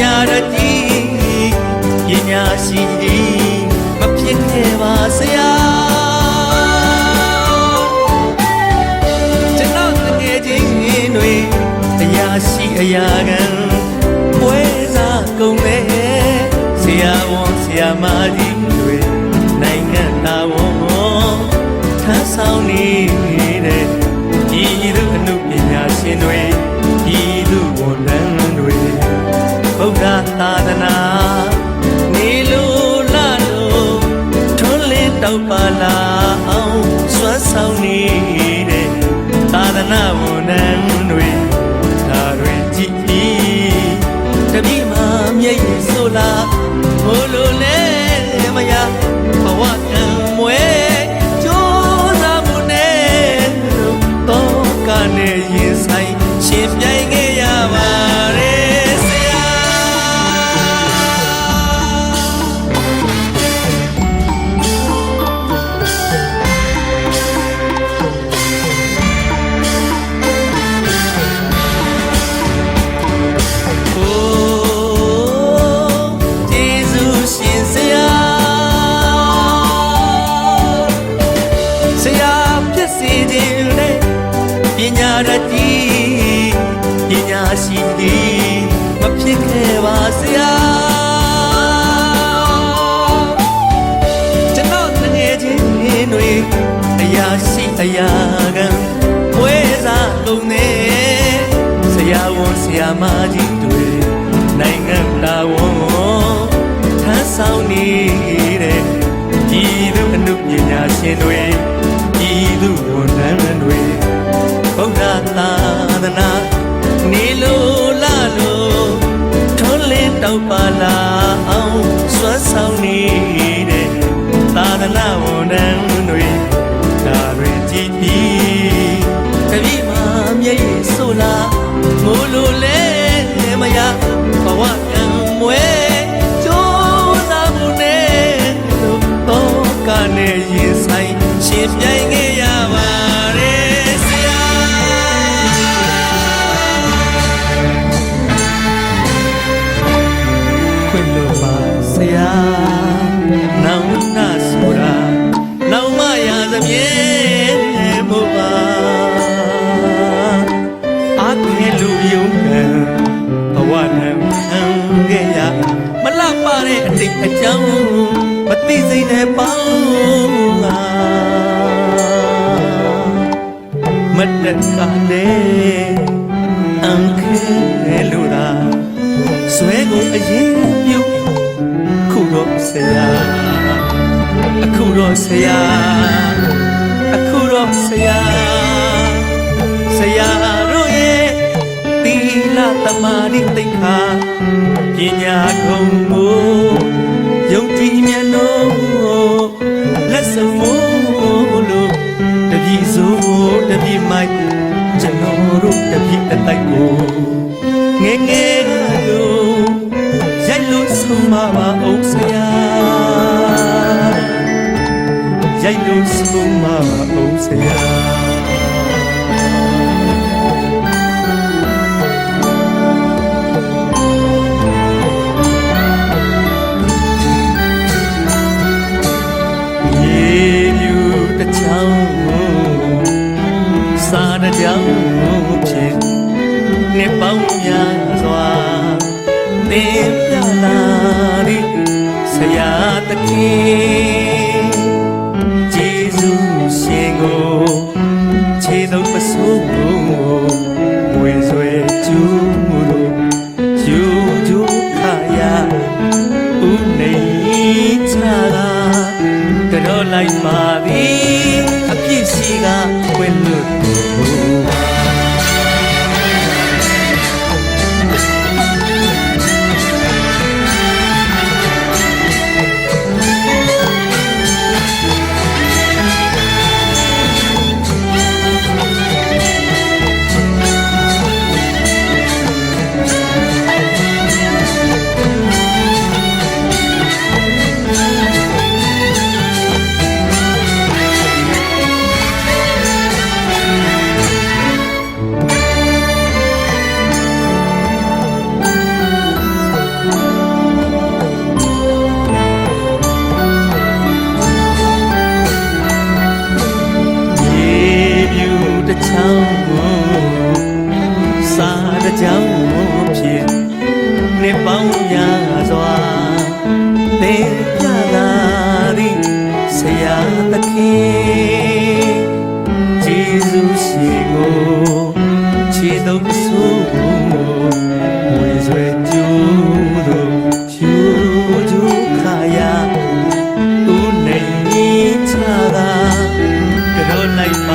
ညာရည်ပညာရှိသ ည်မဖြစ်ခဲ့ပါဆရာကျွန်တော်တကယ်ချင်းတွေတရားရှိအရာခံပွဲစားကုန်မဲ့ဆရာဝန်ဆရာမကြီးတွေနိုင်ငံသားဝန်ထမ်းဆောင်နေ သာသ ရှိသည်မဖြစ်ခဲ့ပါဆရာကျွန်တော်တကယ်ချင်းတွေအရာရှိအရာခံဝဲစားလုံးနဲ့ဆရာဝန်ဆရာမကြီးတွေနိုင်ငံသားဝန်ထမ်းဆောင်နေတဲ့ဒီလူအမှုပညာရှင်တွေဒီလူဝန်ထမ်း သာသနာဝန်ထမ်းတွေဒါတွေကြည့်ပြီးတပည့်မှာမျက်ရည်ဆိုလားမို့လို့လဲမရဘဝကံမွဲကြိုးစားမှုနဲ့လို့တော့ကနေရင်ဆိုင်ရှင်ပြိုင်ခဲ့ရပါတယ်ဆရာခွင့်လို့ပါဆရာ ယုံကံဘဝနံခံခဲ့ရမလပ်ပါတဲ့အတိတ်အကြောင်းမသိစိတ်နဲ့ပေါင်းလာမတ်တက်ကလေးအံခဲလူသာဆွဲကိုအရင်ပြုတ်ခုတော့ဆရာအခုတော့ဆရာအခုတော့ဆရာ လသမာဓိသိက္ခာပညာကုံကိုယုံကြည်မြတ်လို့လက်စုံမို့လို့တပည့်စိုးတပည့်မိုက်ကျွန်တော်တို့တပည့်အတိုက်ကိုငယ်ငယ်ကလို့ရိုက်လို့ဆုံးမပါအောင်ဆရာရိုက်လို့ဆုံးမပါအောင်ဆရာရေ စာတစ်ကြောင်းဖြစ်နှစ်ပေါင်းများစွာသင်ပြလာသည်ဆရာတခင်ဂျေဇုရှင်ကိုခြေသုံးပစိုးကိုဝေဆွဲကျူးတို့ယူကျူးခါရဥနေချလာကတော့လိုက်ပါသည်အပြစ်ရှိကခွင့်လွ ပေါင်းများစွာသင်ပြလာသည်ဆရာသခင်ဂျေဇုရှင်ကိုခြေတော်ဆိုးဝေဆွေကျူတို့ကျူတို့ခါရသူနေချတာကြောလိုက်